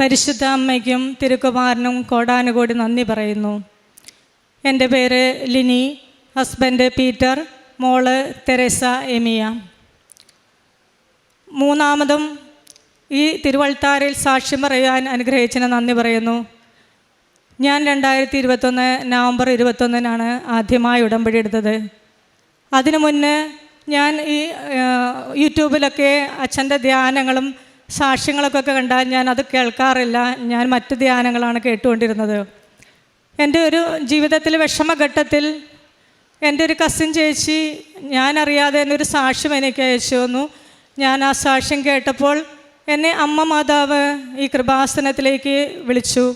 പരിശുദ്ധ അമ്മയ്ക്കും തിരുക്കുമാരനും കോടാനുകൂടി നന്ദി പറയുന്നു. എന്റെ പേര് ലിനി ഹസ്ബൻഡ് പീറ്റർ മോൾ തെരേസ എമിയ. മൂന്നാമതും ഈ തിരുവൾത്താരിൽ സാക്ഷ്യം പറയാൻ അനുഗ്രഹിച്ചതിന് നന്ദി പറയുന്നു. ഞാൻ രണ്ടായിരത്തി ഇരുപത്തൊന്ന് നവംബർ ഇരുപത്തൊന്നിനാണ് ആദ്യമായി ഉടമ്പടി എടുത്തത്. അതിനു മുന്നേ ഞാൻ ഈ യൂട്യൂബിലൊക്കെ അച്ഛന്റെ ധ്യാനങ്ങളും സാക്ഷ്യങ്ങളൊക്കെ കണ്ടാൽ ഞാൻ അത് കേൾക്കാറില്ല. ഞാൻ മറ്റ് ധ്യാനങ്ങളാണ് കേട്ടുകൊണ്ടിരുന്നത്. എന്റെ ഒരു ജീവിതത്തിൽ വിഷമഘട്ടത്തിൽ എന്റെ ഒരു കസിൻ ചേച്ചി ഞാനറിയാതെ തന്നെ ഒരു സാക്ഷ്യം എനിക്ക് അയച്ചു തന്നു. ഞാൻ ആ സാക്ഷ്യം കേട്ടപ്പോൾ എന്നെ അമ്മ മാതാവ് ഈ കൃപാസനത്തിലേക്ക് വിളിച്ചു.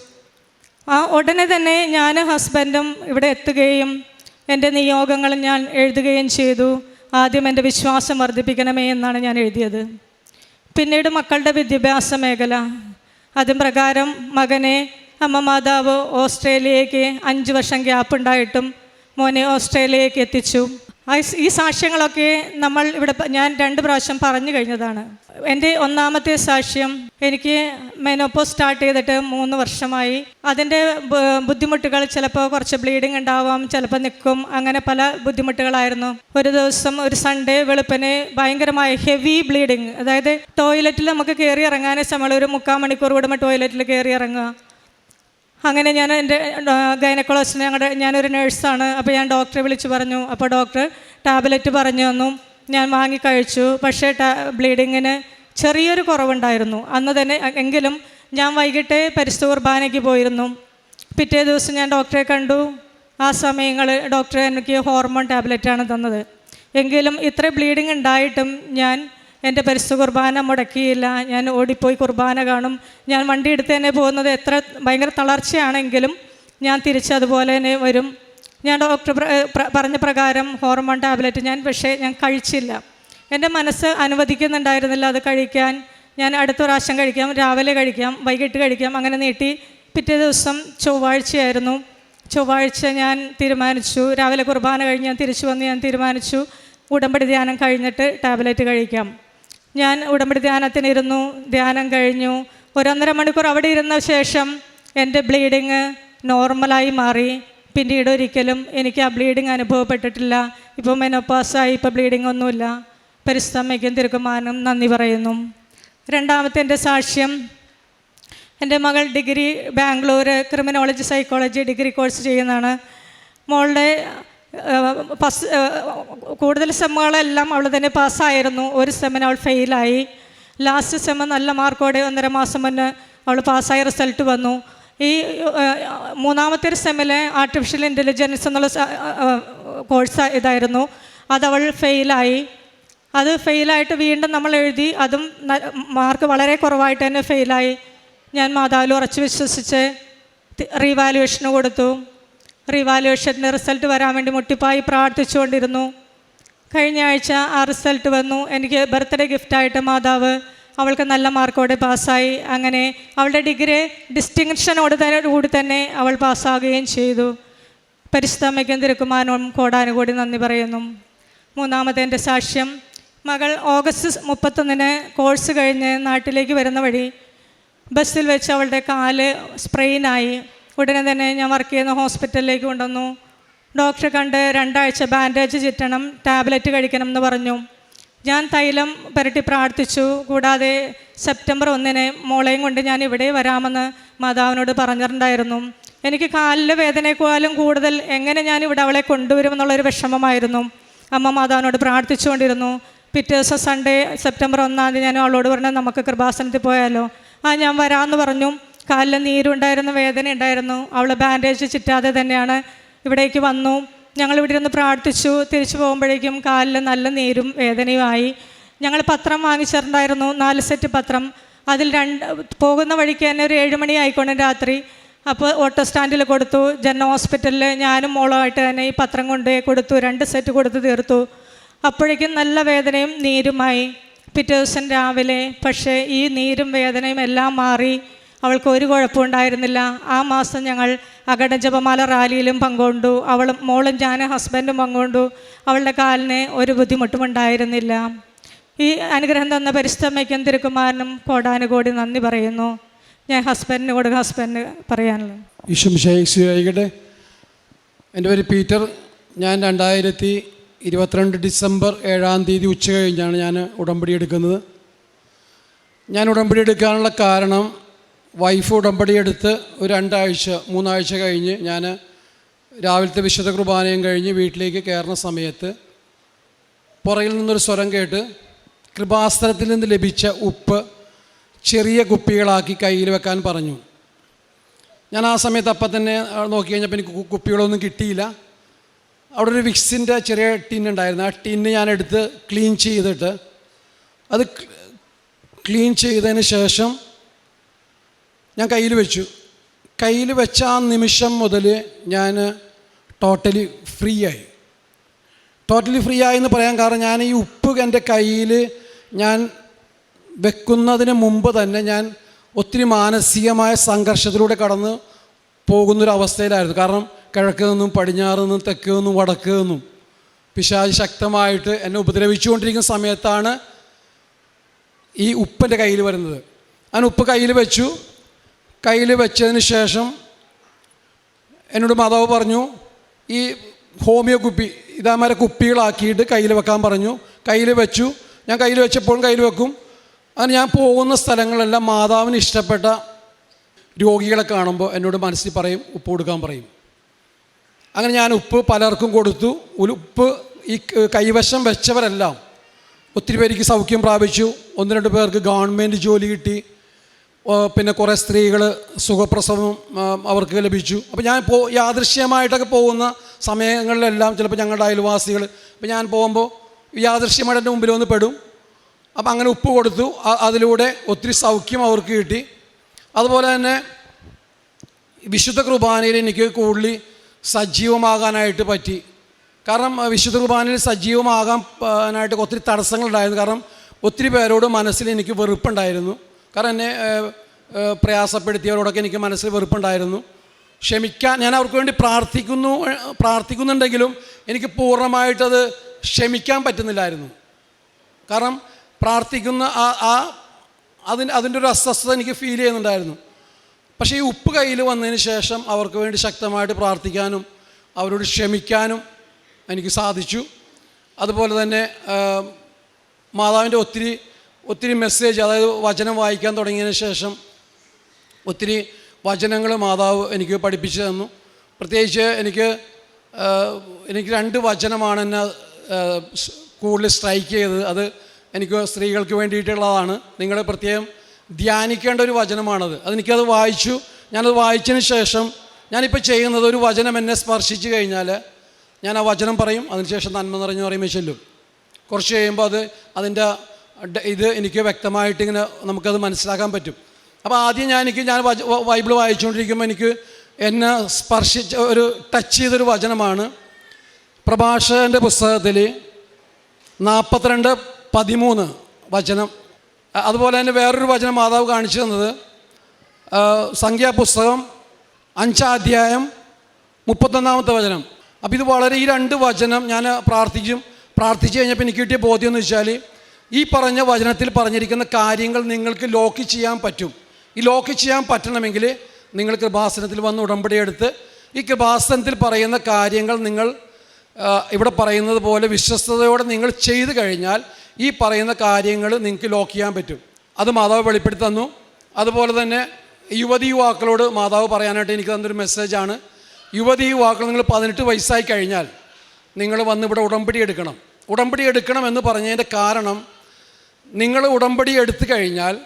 ആ ഉടനെ തന്നെ ഞാൻ ഹസ്ബൻഡും ഇവിടെ എത്തുകയും എന്റെ നിയോഗങ്ങൾ ഞാൻ എഴുതുകയും ചെയ്തു. ആദ്യം എന്റെ വിശ്വാസം വർദ്ധിപ്പിക്കണമേ എന്നാണ് ഞാൻ എഴുതിയത്. പിന്നീട് മക്കളുടെ വിദ്യാഭ്യാസ മേഖല. അതും പ്രകാരം മകനെ അമ്മ മാതാവ് ഓസ്ട്രേലിയയ്ക്ക് അഞ്ച് വർഷം ഗ്യാപ്പ് ഉണ്ടായിട്ടും മോനെ ഓസ്ട്രേലിയയ്ക്ക് എത്തിച്ചു. ഈ സാക്ഷ്യങ്ങളൊക്കെ നമ്മൾ ഇവിടെ ഞാൻ രണ്ട് പ്രാവശ്യം പറഞ്ഞു കഴിഞ്ഞതാണ്. എന്റെ ഒന്നാമത്തെ സാക്ഷ്യം എനിക്ക് മെനോപ്പോ സ്റ്റാർട്ട് ചെയ്തിട്ട് മൂന്ന് വർഷമായി. അതിന്റെ ബുദ്ധിമുട്ടുകൾ ചിലപ്പോൾ കുറച്ച് ബ്ലീഡിങ് ഉണ്ടാവാം ചിലപ്പോൾ നിൽക്കും അങ്ങനെ പല ബുദ്ധിമുട്ടുകളായിരുന്നു. ഒരു ദിവസം ഒരു സൺഡേ വെളുപ്പിന് ഭയങ്കരമായ ഹെവി ബ്ലീഡിങ് അതായത് ടോയ്ലറ്റിൽ നമുക്ക് കയറി ഇറങ്ങാൻ സമയം ഒരു മുക്കാൽ മണിക്കൂർ കൂടുമ്പോൾ ടോയ്ലറ്റിൽ കയറി ഇറങ്ങുക. അങ്ങനെ ഞാൻ എന്റെ ഗൈനക്കോളജിന് ഞങ്ങളുടെ ഞാനൊരു നേഴ്സാണ് അപ്പോൾ ഞാൻ ഡോക്ടറെ വിളിച്ച് പറഞ്ഞു. അപ്പോൾ ഡോക്ടർ ടാബ്ലറ്റ് പറഞ്ഞു തന്നു. ഞാൻ വാങ്ങി കഴിച്ചു. പക്ഷേ ബ്ലീഡിങ്ങിന് ചെറിയൊരു കുറവുണ്ടായിരുന്നു. അന്ന് തന്നെ എങ്കിലും ഞാൻ വൈകിട്ട് പരിശുദ്ധ കുർബാനയ്ക്ക് പോയിരുന്നു. പിറ്റേ ദിവസം ഞാൻ ഡോക്ടറെ കണ്ടു. ആ സമയങ്ങളിൽ ഡോക്ടർ എനിക്ക് ഹോർമോൺ ടാബ്ലറ്റാണ് തന്നത്. എങ്കിലും ഇത്ര ബ്ലീഡിങ് ഉണ്ടായിട്ടും ഞാൻ എന്റെ പരിശുദ്ധ കുർബാന മുടക്കിയില്ല. ഞാൻ ഓടിപ്പോയി കുർബാന കാണും. ഞാൻ വണ്ടി എടുത്ത് തന്നെ പോകുന്നത് എത്ര ഭയങ്കര തളർച്ചയാണെങ്കിലും ഞാൻ തിരിച്ചതുപോലെ തന്നെ വരും. ഞാൻ ഡോക്ടർ പറഞ്ഞ പ്രകാരം ഹോർമോൺ ടാബ്ലറ്റ് ഞാൻ പക്ഷേ ഞാൻ കഴിച്ചില്ല. എന്റെ മനസ്സ് അനുവദിക്കുന്നുണ്ടായിരുന്നില്ല അത് കഴിക്കാൻ. ഞാൻ അടുത്ത പ്രാവശ്യം കഴിക്കാം രാവിലെ കഴിക്കാം വൈകിട്ട് കഴിക്കാം അങ്ങനെ നീട്ടി പിറ്റേ ദിവസം ചൊവ്വാഴ്ചയായിരുന്നു. ചൊവ്വാഴ്ച ഞാൻ തീരുമാനിച്ചു. രാവിലെ കുർബാന കഴിഞ്ഞ് ഞാൻ തിരിച്ചു വന്ന് ഞാൻ തീരുമാനിച്ചു. ഉടമ്പടി ധ്യാനം കഴിഞ്ഞിട്ട് ടാബ്ലറ്റ് കഴിക്കാം. ഞാൻ ഉടമ്പടി ധ്യാനത്തിനിരുന്നു. ധ്യാനം കഴിഞ്ഞു. ഒരൊന്നര മണിക്കൂർ അവിടെ ഇരുന്ന ശേഷം എന്റെ ബ്ലീഡിങ് നോർമലായി മാറി. പിന്നീട് ഒരിക്കലും എനിക്ക് ആ ബ്ലീഡിങ് അനുഭവപ്പെട്ടിട്ടില്ല. ഇപ്പോൾ മെനോപ്പാസായി ഇപ്പോൾ ബ്ലീഡിങ് ഒന്നുമില്ല. പരിസ്ഥമ്മയ്ക്കും തിരുക്കുമാനും നന്ദി പറയുന്നു. രണ്ടാമത്തെ എന്റെ സാക്ഷ്യം എന്റെ മകൾ degree Bangalore criminology psychology degree course ചെയ്യുന്നതാണ്. മോളുടെ പസ് കൂടുതൽ സെമ്മുകളെല്ലാം അവൾ തന്നെ പാസ്സായിരുന്നു. ഒരു സെമ്മിന് അവൾ ഫെയിലായി. ലാസ്റ്റ് സെമ്മ് നല്ല മാർക്കോടെ ഒന്നര മാസം മുന്നേ അവൾ പാസ്സായ റിസൾട്ട് വന്നു. ഈ മൂന്നാമത്തെ ഒരു സെമ്മിലെ ആർട്ടിഫിഷ്യൽ ഇന്റലിജൻസ് എന്നുള്ള കോഴ്സ് ഇതായിരുന്നു. അതവൾ ഫെയിലായി. അത് ഫെയിലായിട്ട് വീണ്ടും നമ്മൾ എഴുതി. അതും മാർക്ക് വളരെ കുറവായിട്ട് തന്നെ ഫെയിലായി ഞാൻ മാതാവിൽ ഉറച്ചു വിശ്വസിച്ച് റീവാലുവേഷന് കൊടുത്തു. റീവാലുവേഷന്റെ റിസൾട്ട് വരാൻ വേണ്ടി മുട്ടിപ്പായി പ്രാർത്ഥിച്ചുകൊണ്ടിരുന്നു. കഴിഞ്ഞ ആഴ്ച ആ റിസൾട്ട് വന്നു. എനിക്ക് ബർത്ത്ഡേ ഗിഫ്റ്റായിട്ട് മാതാവ് അവൾക്ക് നല്ല മാർക്കോടെ പാസ്സായി അങ്ങനെ അവളുടെ ഡിഗ്രി ഡിസ്റ്റിങ്ഷനോട് തന്നെ കൂടി തന്നെ അവൾ പാസ്സാകുകയും ചെയ്തു. പരിശുദ്ധമ്മയ്ക്കും തിരുക്കുമാനും കോടാനുകൂടി നന്ദി പറയുന്നു. മൂന്നാമത്തെ എന്റെ സാക്ഷ്യം മകൾ ഓഗസ്റ്റ് മുപ്പത്തൊന്നിന് കോഴ്സ് കഴിഞ്ഞ് നാട്ടിലേക്ക് വരുന്ന വഴി ബസ്സിൽ വെച്ച് അവളുടെ കാൽ സ്പ്രെയിനായി. ഉടനെ തന്നെ ഞാൻ വർക്ക് ചെയ്യുന്ന ഹോസ്പിറ്റലിലേക്ക് കൊണ്ടുവന്നു. ഡോക്ടറെ കണ്ട് രണ്ടാഴ്ച ബാൻഡേജ് ചുറ്റണം ടാബ്ലറ്റ് കഴിക്കണം എന്ന് പറഞ്ഞു. ഞാൻ തൈലം പുരട്ടി പ്രാർത്ഥിച്ചു. കൂടാതെ സെപ്റ്റംബർ ഒന്നിന് മോളെയും കൊണ്ട് ഞാൻ ഇവിടെ വരാമെന്ന് മാതാവിനോട് പറഞ്ഞിട്ടുണ്ടായിരുന്നു. എനിക്ക് കാലിലെ വേദനയെക്കാളും കൂടുതൽ എങ്ങനെ ഞാൻ ഇവിടെ അവളെ കൊണ്ടുവരുമെന്നുള്ളൊരു വിഷമമായിരുന്നു. അമ്മ മാതാവിനോട് പ്രാർത്ഥിച്ചുകൊണ്ടിരുന്നു. പിറ്റേ ദിവസം സൺഡേ സെപ്റ്റംബർ ഒന്നാം തീയതി ഞാൻ അവളോട് പറഞ്ഞു നമുക്ക് കൃപാസനത്തിൽ പോയാലോ? ആ ഞാൻ വരാമെന്ന് പറഞ്ഞു. കാലിൽ നീരുണ്ടായിരുന്നു വേദന ഉണ്ടായിരുന്നു. അവൾ ബാൻഡേജ് ചിറ്റാതെ തന്നെയാണ് ഇവിടേക്ക് വന്നു. ഞങ്ങൾ ഇവിടെ ഇരുന്ന് പ്രാർത്ഥിച്ചു. തിരിച്ചു പോകുമ്പോഴേക്കും കാലിൽ നല്ല നീരും വേദനയുമായി ഞങ്ങൾ പത്രം വാങ്ങിച്ചിട്ടുണ്ടായിരുന്നു നാല് സെറ്റ് പത്രം. അതിൽ രണ്ട് പോകുന്ന വഴിക്ക് തന്നെ ഒരു ഏഴ് മണി ആയിക്കൊണ്ട് രാത്രി. അപ്പോൾ ഓട്ടോ സ്റ്റാൻഡിൽ കൊടുത്തു. ജന ഹോസ്പിറ്റലിൽ ഞാനും മോളുമായിട്ട് തന്നെ ഈ പത്രം കൊണ്ട് കൊടുത്തു. രണ്ട് സെറ്റ് കൊടുത്ത് തീർത്തു. അപ്പോഴേക്കും നല്ല വേദനയും നീരുമായി. പിറ്റേ ദിവസം രാവിലെ പക്ഷേ ഈ നീരും വേദനയും എല്ലാം മാറി. അവൾക്ക് ഒരു കുഴപ്പമുണ്ടായിരുന്നില്ല ആ മാസം ഞങ്ങൾ അകട ജപമാല റാലിയിലും പങ്കുകൊണ്ടു അവളും മോളും ഞാനും ഹസ്ബൻഡും പങ്കുകൊണ്ടു അവളുടെ കാലിന് ഒരു ബുദ്ധിമുട്ടും ഉണ്ടായിരുന്നില്ല. ഈ അനുഗ്രഹം തന്ന പരിശ്രമയ്ക്കും തിരുക്കുമാരനും കോടാനുകോടി നന്ദി പറയുന്നു. ഞാൻ ഹസ്ബൻഡിന് കൊടുക്കുക ഹസ്ബൻഡിന് പറയാനുള്ളത്. എന്റെ പേര് പീറ്റർ. ഞാൻ രണ്ടായിരത്തി ഇരുപത്തിരണ്ട് ഡിസംബർ ഏഴാം തീയതി ഉച്ച കഴിഞ്ഞാണ് ഞാൻ ഉടമ്പടി എടുക്കുന്നത്. ഞാൻ ഉടമ്പടി എടുക്കാനുള്ള കാരണം വൈഫ് ഉടമ്പടി എടുത്ത് ഒരു രണ്ടാഴ്ച മൂന്നാഴ്ച കഴിഞ്ഞ് ഞാൻ രാവിലത്തെ വിശുദ്ധ കുർബാനയും കഴിഞ്ഞ് വീട്ടിലേക്ക് കയറുന്ന സമയത്ത് പുറകിൽ നിന്നൊരു സ്വരം കേട്ട് കൃപാസ്ത്രത്തിൽ നിന്ന് ലഭിച്ച ഉപ്പ് ചെറിയ കുപ്പികളാക്കി കയ്യിൽ വെക്കാൻ പറഞ്ഞു. ഞാൻ ആ സമയത്ത് അപ്പം തന്നെ നോക്കി കഴിഞ്ഞപ്പോൾ എനിക്ക് കുപ്പികളൊന്നും കിട്ടിയില്ല. അവിടെ ഒരു വിക്സിന്റെ ചെറിയ ടിൻ ഉണ്ടായിരുന്നു. ആ ടിന്ന് ഞാൻ എടുത്ത് ക്ലീൻ ചെയ്തിട്ട് അത് ക്ലീൻ ചെയ്തതിന് ശേഷം ഞാൻ കയ്യിൽ വെച്ചു. കയ്യിൽ വെച്ച ആ നിമിഷം മുതൽ ഞാൻ ടോട്ടലി ഫ്രീ ആയി ടോട്ടലി ഫ്രീ ആയി എന്ന് പറയാൻ കാരണം ഞാൻ ഈ ഉപ്പ് എന്റെ കയ്യിൽ ഞാൻ വെക്കുന്നതിന് മുമ്പ് തന്നെ ഞാൻ ഒത്തിരി മാനസികമായ സംഘർഷത്തിലൂടെ കടന്ന് പോകുന്നൊരവസ്ഥയിലായിരുന്നു. കാരണം കിഴക്ക് നിന്നും പടിഞ്ഞാറ് നിന്നും തെക്ക് നിന്നും വടക്ക് നിന്നും പിശാജ് ശക്തമായിട്ട് എന്നെ ഉപദ്രവിച്ചുകൊണ്ടിരിക്കുന്ന സമയത്താണ് ഈ ഉപ്പന്റെ കയ്യിൽ വരുന്നത്. ഞാൻ ഉപ്പ് കയ്യിൽ വെച്ചു. കയ്യിൽ വെച്ചതിന് ശേഷം എന്നോട് മാതാവ് പറഞ്ഞു ഈ ഹോമിയോ കുപ്പി ഇതാമാരെ കുപ്പികളാക്കിയിട്ട് കയ്യിൽ വെക്കാൻ പറഞ്ഞു. കയ്യിൽ വെച്ചു. ഞാൻ കയ്യിൽ വെച്ചപ്പോഴും കയ്യിൽ വെക്കും. അങ്ങനെ ഞാൻ പോകുന്ന സ്ഥലങ്ങളെല്ലാം മാതാവിന് ഇഷ്ടപ്പെട്ട രോഗികളെ കാണുമ്പോൾ എന്നോട് മനസ്സിൽ പറയും ഉപ്പ് കൊടുക്കാൻ പറയും. അങ്ങനെ ഞാൻ ഉപ്പ് പലർക്കും കൊടുത്തു. ഉപ്പ് ഈ കൈവശം വെച്ചവരെല്ലാം ഒത്തിരി പേർക്ക് സൗഖ്യം പ്രാപിച്ചു. ഒന്ന് രണ്ട് പേർക്ക് ഗവൺമെന്റ് ജോലി കിട്ടി. പിന്നെ കുറേ സ്ത്രീകൾ സുഖപ്രസവം അവർക്ക് ലഭിച്ചു. അപ്പോൾ ഞാൻ പോ യാദൃശ്യമായിട്ടൊക്കെ പോകുന്ന സമയങ്ങളിലെല്ലാം ചിലപ്പോൾ ഞങ്ങളുടെ അയൽവാസികൾ അപ്പോൾ ഞാൻ പോകുമ്പോൾ യാദൃശ്യമായിട്ട് എന്റെ മുമ്പിൽ വന്ന് പെടും. അപ്പം അങ്ങനെ ഉപ്പ് കൊടുത്തു. അതിലൂടെ ഒത്തിരി സൗഖ്യം അവർക്ക് കിട്ടി. അതുപോലെ തന്നെ വിശുദ്ധ കുർബാനയിൽ എനിക്ക് കൂടുതൽ സജീവമാകാനായിട്ട് പറ്റി. കാരണം വിശുദ്ധ കുർബാനയിൽ സജീവമാകാനായിട്ട് ഒത്തിരി തടസ്സങ്ങളുണ്ടായിരുന്നു. കാരണം ഒത്തിരി പേരോട് മനസ്സിൽ എനിക്ക് വെറുപ്പുണ്ടായിരുന്നു. കാരണം എന്നെ പ്രയാസപ്പെടുത്തിയവരോടൊക്കെ എനിക്ക് മനസ്സിൽ വെറുപ്പുണ്ടായിരുന്നു. ക്ഷമിക്കാൻ ഞാൻ അവർക്ക് വേണ്ടി പ്രാർത്ഥിക്കുന്നു പ്രാർത്ഥിക്കുന്നുണ്ടെങ്കിലും എനിക്ക് പൂർണമായിട്ടത് ക്ഷമിക്കാൻ പറ്റുന്നില്ലായിരുന്നു. കാരണം പ്രാർത്ഥിക്കുന്ന ആ ആ അതിന്റെ ഒരു അസ്വസ്ഥത എനിക്ക് ഫീൽ ചെയ്യുന്നുണ്ടായിരുന്നു. പക്ഷേ ഈ ഉപ്പ് കയ്യിൽ വന്നതിന് ശേഷം അവർക്ക് വേണ്ടി ശക്തമായിട്ട് പ്രാർത്ഥിക്കാനും അവരോട് ക്ഷമിക്കാനും എനിക്ക് സാധിച്ചു. അതുപോലെ തന്നെ മാതാവിന്റെ ഒത്തിരി ഒത്തിരി മെസ്സേജ് അതായത് വചനം വായിക്കാൻ തുടങ്ങിയതിന് ശേഷം ഒത്തിരി വചനങ്ങൾ മാതാവ് എനിക്ക് പഠിപ്പിച്ചു തന്നു. പ്രത്യേകിച്ച് എനിക്ക് എനിക്ക് രണ്ട് വചനമാണ് എന്നെ കൂടുതൽ സ്ട്രൈക്ക് ചെയ്തത്. അത് എനിക്ക് സ്ത്രീകൾക്ക് വേണ്ടിയിട്ടുള്ളതാണ്. നിങ്ങൾ പ്രത്യേകം ധ്യാനിക്കേണ്ട ഒരു വചനമാണത്. അതെനിക്കത് വായിച്ചു. ഞാനത് വായിച്ചതിന് ശേഷം ഞാനിപ്പോൾ ചെയ്യുന്നത് ഒരു വചനം എന്നെ സ്പർശിച്ചു കഴിഞ്ഞാൽ ഞാൻ ആ വചനം പറയും. അതിനുശേഷം നന്മ നിറഞ്ഞു പറയുമ്പോൾ ചെല്ലും. കുറച്ച് കഴിയുമ്പോൾ അത് അതിന്റെ ഇത് എനിക്ക് വ്യക്തമായിട്ട് ഇങ്ങനെ നമുക്കത് മനസ്സിലാക്കാൻ പറ്റും. അപ്പോൾ ആദ്യം ഞാൻ എനിക്ക് ഞാൻ ബൈബിൾ വായിച്ചുകൊണ്ടിരിക്കുമ്പോൾ എനിക്ക് എന്നെ സ്പർശിച്ച ഒരു ടച്ച് ചെയ്തൊരു വചനമാണ്. പ്രഭാഷകന്റെ പുസ്തകത്തിൽ നാൽപ്പത്തിരണ്ട് പതിമൂന്ന് വചനം അതുപോലെ തന്നെ വേറൊരു വചനം മാതാവ് കാണിച്ചു തന്നത്. സംഖ്യാപുസ്തകം അഞ്ചാം അധ്യായം മുപ്പത്തൊന്നാമത്തെ വചനം. അപ്പോൾ ഇത് വളരെ ഈ രണ്ട് വചനം ഞാൻ പ്രാർത്ഥിക്കും. പ്രാർത്ഥിച്ചു കഴിഞ്ഞപ്പോൾ എനിക്ക് കിട്ടിയ ബോധ്യം എന്ന് വെച്ചാൽ ഈ പറഞ്ഞ വചനത്തിൽ പറഞ്ഞിരിക്കുന്ന കാര്യങ്ങൾ നിങ്ങൾക്ക് ലോക്ക് ചെയ്യാൻ പറ്റും. ഈ ലോക്ക് ചെയ്യാൻ പറ്റണമെങ്കിൽ നിങ്ങൾ കൃപാസനത്തിൽ വന്ന് ഉടമ്പടി എടുത്ത് ഈ കൃപാസനത്തിൽ പറയുന്ന കാര്യങ്ങൾ നിങ്ങൾ ഇവിടെ പറയുന്നത് പോലെ വിശ്വസ്തയോടെ നിങ്ങൾ ചെയ്തു കഴിഞ്ഞാൽ ഈ പറയുന്ന കാര്യങ്ങൾ നിങ്ങൾക്ക് ലോക്ക് ചെയ്യാൻ പറ്റും. അത് മാതാവ് വെളിപ്പെടുത്തി തന്നു. അതുപോലെ തന്നെ യുവതി യുവാക്കളോട് മാതാവ് പറയാനായിട്ട് എനിക്ക് തന്നൊരു മെസ്സേജാണ് യുവതി യുവാക്കൾ നിങ്ങൾ പതിനെട്ട് വയസ്സായി കഴിഞ്ഞാൽ നിങ്ങൾ വന്ന് ഇവിടെ ഉടമ്പടി എടുക്കണം. ഉടമ്പടി എടുക്കണം എന്ന് പറഞ്ഞതിന്റെ കാരണം നിങ്ങൾ ഉടമ്പടി എടുത്തു കഴിഞ്ഞാൽ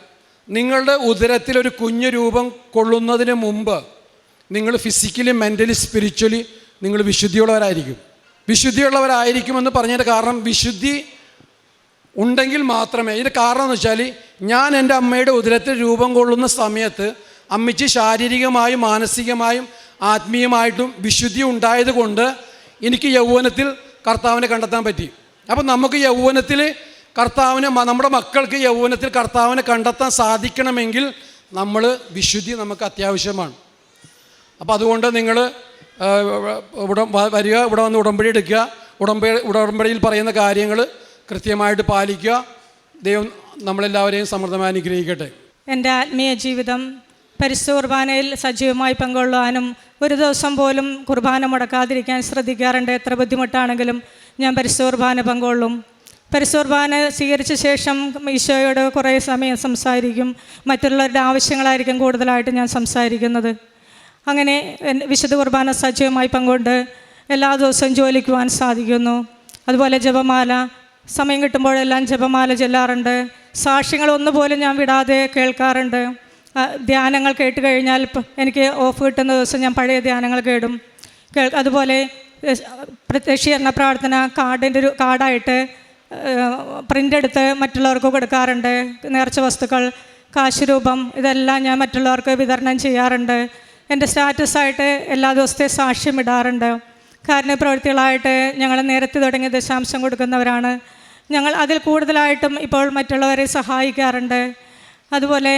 നിങ്ങളുടെ ഉദരത്തിൽ ഒരു കുഞ്ഞു രൂപം കൊള്ളുന്നതിന് മുമ്പ് നിങ്ങൾ ഫിസിക്കലി മെന്റലി സ്പിരിച്വലി നിങ്ങൾ വിശുദ്ധിയുള്ളവരായിരിക്കും. വിശുദ്ധിയുള്ളവരായിരിക്കുമെന്ന് പറഞ്ഞതിന്റെ കാരണം വിശുദ്ധി ഉണ്ടെങ്കിൽ മാത്രമേ ഇതിന് കാരണം എന്ന് വെച്ചാൽ ഞാൻ എന്റെ അമ്മയുടെ ഉദരത്തിൽ രൂപം കൊള്ളുന്ന സമയത്ത് അമ്മയ്ക്ക് ശാരീരികമായും മാനസികമായും ആത്മീയമായിട്ടും വിശുദ്ധി ഉണ്ടായതുകൊണ്ട് എനിക്ക് യൗവനത്തിൽ കർത്താവിനെ കണ്ടെത്താൻ പറ്റി. അപ്പം നമുക്ക് യൗവനത്തിൽ കർത്താവിനെ നമ്മുടെ മക്കൾക്ക് യൗവനത്തിൽ കർത്താവിനെ കണ്ടെത്താൻ സാധിക്കണമെങ്കിൽ നമ്മൾ വിശുദ്ധി നമുക്ക് അത്യാവശ്യമാണ്. അപ്പോൾ അതുകൊണ്ട് നിങ്ങൾ ഇവിടെ വരിക ഇവിടെ വന്ന് ഉടമ്പടി എടുക്കുക. ഉടമ്പടി ഉടമ്പടിയിൽ പറയുന്ന കാര്യങ്ങൾ കൃത്യമായിട്ട് പാലിക്കുക. ദൈവം നമ്മളെല്ലാവരെയും സമൃദ്ധമായി അനുഗ്രഹിക്കട്ടെ. എന്റെ ആത്മീയ ജീവിതം പരിശുദ്ധ കുർബാനയിൽ സജീവമായി പങ്കൊള്ളുവാനും ഒരു ദിവസം പോലും കുർബാന മുടക്കാതിരിക്കാൻ ശ്രദ്ധിക്കാറുണ്ട്. എത്ര ബുദ്ധിമുട്ടാണെങ്കിലും ഞാൻ പരിശുദ്ധ കുർബാന പങ്കൊള്ളും പരിശുദ്ധ കുർബാന സ്വീകരിച്ച ശേഷം ഈശോയോട് കുറേ സമയം സംസാരിക്കും. മറ്റുള്ളവരുടെ ആവശ്യങ്ങളായിരിക്കും കൂടുതലായിട്ട് ഞാൻ സംസാരിക്കുന്നത്. അങ്ങനെ വിശുദ്ധ കുർബാന സജീവമായി പങ്കുകൊണ്ട് എല്ലാ ദിവസവും ജോലിക്കുവാൻ സാധിക്കുന്നു. അതുപോലെ ജപമാല സമയം കിട്ടുമ്പോഴെല്ലാം ജപമാല ചെല്ലാറുണ്ട്. സാക്ഷ്യങ്ങൾ ഒന്നുപോലും ഞാൻ വിടാതെ കേൾക്കാറുണ്ട്. ധ്യാനങ്ങൾ കേട്ട് കഴിഞ്ഞാൽ എനിക്ക് ഓഫ് കിട്ടുന്ന ദിവസം ഞാൻ പഴയ ധ്യാനങ്ങൾ കേടും. അതുപോലെ പ്രത്യക്ഷീകരണ പ്രാർത്ഥന കാർഡിന്റെ ഒരു കാർഡായിട്ട് പ്രിന്റ് എടുത്ത് മറ്റുള്ളവർക്ക് കൊടുക്കാറുണ്ട്. നേർച്ച വസ്തുക്കൾ കാശുരൂപം ഇതെല്ലാം ഞാൻ മറ്റുള്ളവർക്ക് വിതരണം ചെയ്യാറുണ്ട്. എന്റെ സ്റ്റാറ്റസായിട്ട് എല്ലാ ദിവസത്തെ സാക്ഷ്യം ഇടാറുണ്ട്. കാരുണ്യ പ്രവൃത്തികളായിട്ട് ഞങ്ങൾ നേരത്തെ തുടങ്ങിയ ദശാംശം കൊടുക്കുന്നവരാണ്. ഞങ്ങൾ അതിൽ കൂടുതലായിട്ടും ഇപ്പോൾ മറ്റുള്ളവരെ സഹായിക്കാറുണ്ട്. അതുപോലെ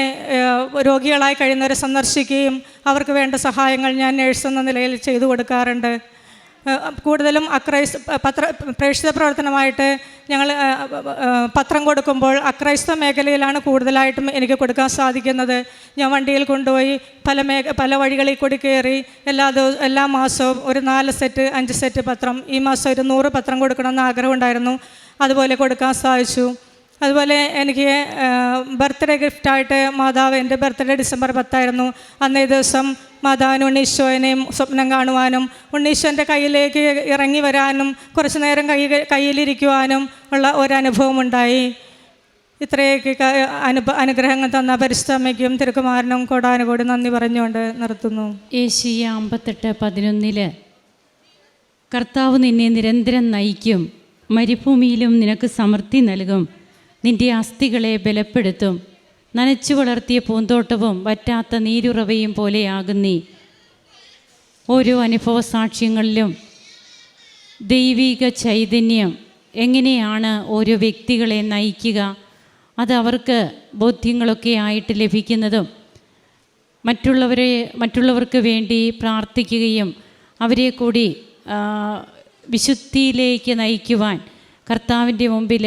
രോഗികളായി കഴിയുന്നവരെ സന്ദർശിക്കുകയും അവർക്ക് വേണ്ട സഹായങ്ങൾ ഞാൻ നേഴ്സ് എന്ന നിലയിൽ ചെയ്തു കൊടുക്കാറുണ്ട്. കൂടുതലും അക്രൈസ് പത്ര പ്രേക്ഷിത പ്രവർത്തനമായിട്ട് ഞങ്ങൾ പത്രം കൊടുക്കുമ്പോൾ അക്രൈസ്തവ മേഖലയിലാണ് കൂടുതലായിട്ടും എനിക്ക് കൊടുക്കാൻ സാധിക്കുന്നത്. ഞാൻ വണ്ടിയിൽ കൊണ്ടുപോയി പല മേഖ പല വഴികളിൽ കൂടി കയറി എല്ലാ ദിവസവും എല്ലാ മാസവും ഒരു നാല് സെറ്റ് അഞ്ച് സെറ്റ് പത്രം ഈ മാസം ഒരു നൂറ് പത്രം കൊടുക്കണമെന്ന് ആഗ്രഹമുണ്ടായിരുന്നു. അതുപോലെ കൊടുക്കാൻ സാധിച്ചു. അതുപോലെ എനിക്ക് ബർത്ത്ഡേ ഗിഫ്റ്റായിട്ട് മാതാവ് എന്റെ ബർത്ത്ഡേ ഡിസംബർ പത്തായിരുന്നു. അന്നേ ദിവസം മാതാവിന് ഉണ്ണീശോനെയും സ്വപ്നം കാണുവാനും ഉണ്ണീശോന്റെ കയ്യിലേക്ക് ഇറങ്ങി വരാനും കുറച്ച് നേരം കൈ കയ്യിലിരിക്കുവാനും ഉള്ള ഒരനുഭവം ഉണ്ടായി. ഇത്രയൊക്കെ അനുഭ അനുഗ്രഹങ്ങൾ തന്ന പരിസ്ഥമയ്ക്കും തിരുക്കുമാരനും കോടാനുകൂടി നന്ദി പറഞ്ഞുകൊണ്ട് നിർത്തുന്നു. ഏഷ്യ അമ്പത്തെട്ട് പതിനൊന്നിൽ കർത്താവ് നിന്നെ നിരന്തരം നയിക്കും. മരുഭൂമിയിലും നിനക്ക് സമൃദ്ധി നൽകും. നിന്റെ അസ്ഥികളെ ബലപ്പെടുത്തും. നനച്ചു വളർത്തിയ പൂന്തോട്ടവും വറ്റാത്ത നീരുറവയും പോലെയാകും നീ. ഓരോ അനുഭവ സാക്ഷ്യങ്ങളിലും ദൈവിക ചൈതന്യം എങ്ങനെയാണ് ഓരോ വ്യക്തികളെ നയിക്കുക? അത് അവർക്ക് ബോധ്യങ്ങളൊക്കെ ആയിട്ട് ലഭിക്കുന്നതും മറ്റുള്ളവരെ മറ്റുള്ളവർക്ക് വേണ്ടി പ്രാർത്ഥിക്കുകയും അവരെ കൂടി വിശുദ്ധിയിലേക്ക് നയിക്കുവാൻ കർത്താവിന്റെ മുമ്പിൽ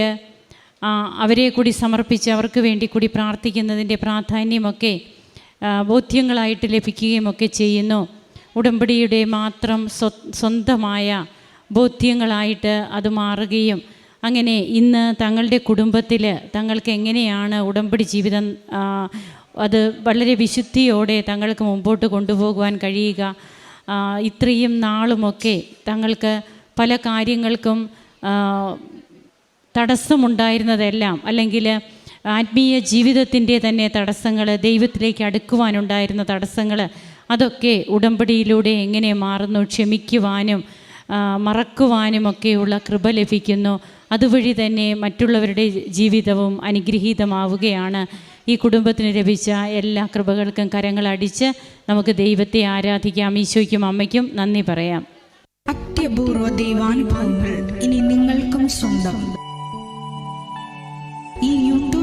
അവരെ കൂടി സമർപ്പിച്ച് അവർക്ക് വേണ്ടി കൂടി പ്രാർത്ഥിക്കുന്നതിന്റെ പ്രാധാന്യമൊക്കെ ബോധ്യങ്ങളായിട്ട് ലഭിക്കുകയും ഒക്കെ ചെയ്യുന്നു. ഉടമ്പടിയുടെ മാത്രം സ്വന്തമായ ബോധ്യങ്ങളായിട്ട് അത് മാറുകയും അങ്ങനെ ഇന്ന് തങ്ങളുടെ കുടുംബത്തിൽ തങ്ങൾക്ക് എങ്ങനെയാണ് ഉടമ്പടി ജീവിതം അത് വളരെ വിശുദ്ധിയോടെ തങ്ങൾക്ക് മുമ്പോട്ട് കൊണ്ടുപോകുവാൻ കഴിയുക ഇത്രയും നാളുമൊക്കെ തങ്ങൾക്ക് പല കാര്യങ്ങൾക്കും തടസ്സമുണ്ടായിരുന്നതെല്ലാം അല്ലെങ്കിൽ ആത്മീയ ജീവിതത്തിന്റെ തന്നെ തടസ്സങ്ങൾ ദൈവത്തിലേക്ക് അടുക്കുവാനുണ്ടായിരുന്ന തടസ്സങ്ങൾ അതൊക്കെ ഉടമ്പടിയിലൂടെ എങ്ങനെ മാറുന്നു ക്ഷമിക്കുവാനും മറക്കുവാനും ഒക്കെയുള്ള കൃപ ലഭിക്കുന്നു. അതുവഴി തന്നെ മറ്റുള്ളവരുടെ ജീവിതവും അനുഗ്രഹീതമാവുകയാണ്. ഈ കുടുംബത്തിന് ലഭിച്ച എല്ലാ കൃപകൾക്കും കരങ്ങളടിച്ച് നമുക്ക് ദൈവത്തെ ആരാധിക്കാം ഈശോയ്ക്കും അമ്മയ്ക്കും നന്ദി പറയാം. അത്യപൂർവ ദൈവാനുഭവങ്ങൾ ഇനി നിങ്ങൾക്കും സ്വന്തം.